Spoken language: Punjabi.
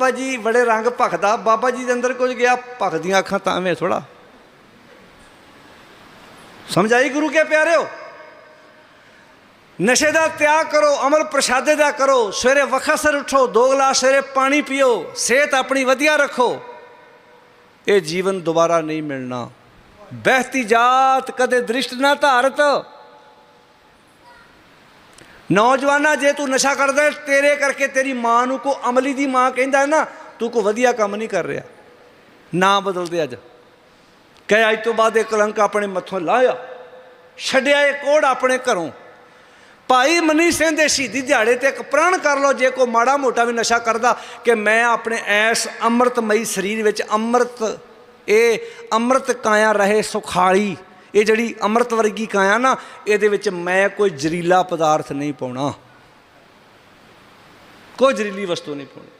ਬਾਬਾ ਜੀ ਬੜੇ ਰੰਗ ਭਖਦਾ, ਬਾਬਾ ਜੀ ਦੇ ਅੰਦਰ ਕੁਝ ਗਿਆ, ਭਖਦੀਆਂ ਅੱਖਾਂ ਤਾਂ ਥੋੜਾ ਸਮਝਾਈ ਗੁਰੂ ਕੇ ਪਿਆਰਿਓ? ਨਸ਼ੇ ਦਾ ਤਿਆਗ ਕਰੋ, ਅਮਲ ਪ੍ਰਸ਼ਾਦੇ ਦਾ ਕਰੋ। ਸਵੇਰੇ ਵਖਸਰ ਉਠੋ, ਦੋ ਗਲਾਸ ਸਵੇਰੇ ਪਾਣੀ ਪੀਓ, ਸਿਹਤ ਆਪਣੀ ਵਧੀਆ ਰੱਖੋ। ਇਹ ਜੀਵਨ ਦੁਬਾਰਾ ਨਹੀਂ ਮਿਲਣਾ। ਬਹਿਤੀ ਜਾਤ ਕਦੇ ਦ੍ਰਿਸ਼ਟ ਨਾ ਧਾਰਤ। ਨੌਜਵਾਨਾ, ਜੇ ਤੂੰ ਨਸ਼ਾ ਕਰਦਾ ਤੇਰੇ ਕਰਕੇ ਤੇਰੀ ਮਾਂ ਨੂੰ ਕੋ ਅਮਲੀ ਦੀ ਮਾਂ ਕਹਿੰਦਾ ਨਾ, ਤੂੰ ਕੋ ਵਧੀਆ ਕੰਮ ਨਹੀਂ ਕਰ ਰਿਹਾ। ਨਾ ਬਦਲਦੇ ਅੱਜ। ਕਹੇ, ਅੱਜ ਤੋਂ ਬਾਅਦ ਇਹ ਕਲੰਕ ਆਪਣੇ ਮੱਥੋਂ ਲਾਇਆ। ਛੱਡਿਆ ਇਹ ਕੋੜ ਆਪਣੇ ਘਰੋਂ। ਭਾਈ ਮਨੀ ਸਿੰਘ ਦੇ ਸ਼ਹੀਦੀ ਦਿਹਾੜੇ ਤੇ ਇੱਕ ਪ੍ਰਣ ਕਰ ਲਓ, ਜੇ ਕੋ ਮਾੜਾ ਮੋਟਾ ਵੀ ਨਸ਼ਾ ਕਰਦਾ, ਕਿ ਮੈਂ ਆਪਣੇ ਐਸ ਅੰਮ੍ਰਿਤਮਈ ਸਰੀਰ ਵਿੱਚ ਅੰਮ੍ਰਿਤ, ਇਹ ਅੰਮ੍ਰਿਤ ਕਾਇਆ ਰਹੇ ਸੁਖਾਲੀ। ਇਹ ਜਿਹੜੀ ਅੰਮ੍ਰਿਤ ਵਰਗੀ ਕਾਇਆ ਨਾ, ਇਹਦੇ ਵਿੱਚ ਮੈਂ ਕੋਈ ਜ਼ਰੀਲਾ ਪਦਾਰਥ ਨਹੀਂ ਪਾਉਣਾ। ਕੋਈ ਜ਼ਰੀਲੀ ਵਸਤੂ ਨਹੀਂ ਪਾਉਣੀ।